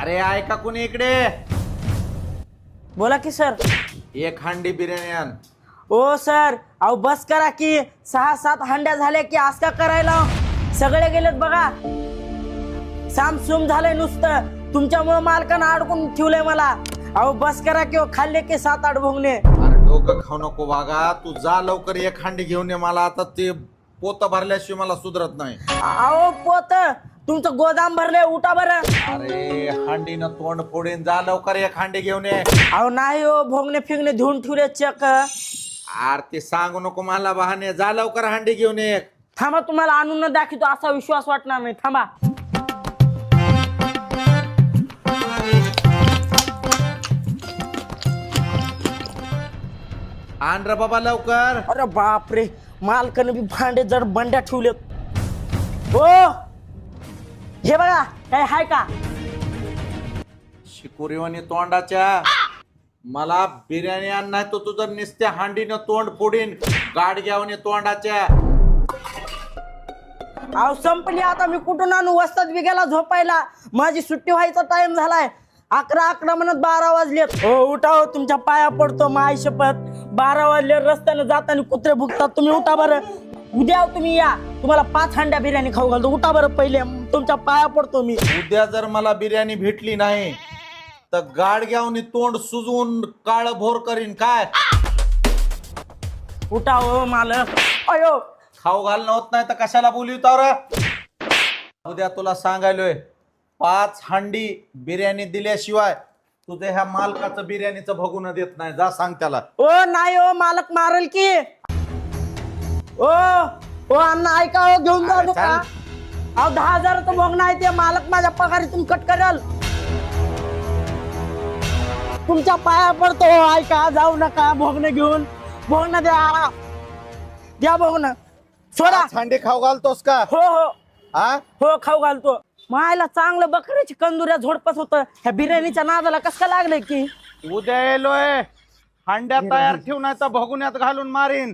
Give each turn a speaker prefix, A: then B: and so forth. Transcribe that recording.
A: अरे ऐका कुणी इकडे?
B: बोला की सर.
A: एक हांडी बिर्याणी आण.
B: ओ सर. अहो बस करा की. सहा सात हंड्या झाल्या की आज का करायला? सगळे गेलेत बघा. सामसूम झालंय नुसतं. तुमच्यामुळे मालकानं अडकून ठेवलंय मला. अहो बस करा की हो, खाल्ले की सात आठ भोंगणे.
A: अरे डोकं खाऊ नको बागा तू जा लवकर एक हांडी घेऊन ये मला. आता ते पोत भरल्याशिवाय मला सुधरत नाही.
B: अहो पोत तुमचं गोदाम भरलंय उठा बरं.
A: अरे हांडीनं तोंड फोडीन जा लवकर एक हांडी घेऊन ये.
B: अहो नाही हो भोंगणे फिंगणे धुवून ठेवले चक.
A: अरे ते सांगू नको मला बहाने जा लवकर हांडी घेऊन ये
B: थांबा तुम्हाला आणून न दाखवतो असा विश्वास वाटणार नाही. थांबा.
A: आण रे बाबा लवकर.
B: अरे बापरे मालकानं बी भांडे जड बंड्या ठेवलेत. हो? हे बघा काय हाय का?
A: शिकुरीवानी तोंडाच्या. मला बिर्याणी आण नाही तर तुझं नुसत्या हांडीनं तोंड फोडीन गाडग्यावनी तोंडाच्या.
B: अहो संपली आता मी कुठून आणू? वस्तात बी गेला झोपायला. माझी सुट्टी व्हायचा टाइम झालाय. अकरा अकरा म्हणत बारा वाजलेत. हो उठा हो तुमच्या पाया पडतो माय शपथ. बारा वाजले रस्त्याने जाताना कुत्रे भुकतात. तुम्ही उठा बरं. उद्या तुम्ही या. तुम्हाला पाच हंड्या बिर्याणी खाऊ घालतो. उठा बरं पहिले. तुमच्या पाया पडतो मी.
A: उद्या जर मला बिर्याणी भेटली नाही तर गाडग्यावनी तोंड सुजवून काळ भोर करीन. काय?
B: उठा हो मालक. अयो.
A: खाऊ घालणं होत नाही तर कशाला बोलवतो रे उद्या तुला सांगायलोय पाच हांडी बिर्याणी दिल्याशिवाय तुझ्या ह्या मालकाचं बिर्याणीचं भगून देत नाही. जा सांग त्याला.
B: ओ नाही ओ मालक मारल की. ओ ओ अण्णा ऐका हो घेऊन जाऊ
A: अरे
B: नका
A: चाल.
B: अहो दहा हजाराचं भोग नाही ते. मालक माझ्या पगारीतून कट करल. तुमच्या पाया पडतो हो, ऐका जाऊ नका. भोगणं घेऊन. भोगणं द्या. द्या भोगणं. सोडा.
A: पाच हांडी खाऊ घालतोस का?
B: हो हो.
A: हा
B: हो खाऊ घालतो. मायला चांगलं बकऱ्याची कंदुऱ्या झोडपत होतं. ह्या बिर्याणीच्या नादाला कसं काय लागलंय की?
A: उद्या येलोय. हांड्या तयार तर भगुन्यात घालून मारीन.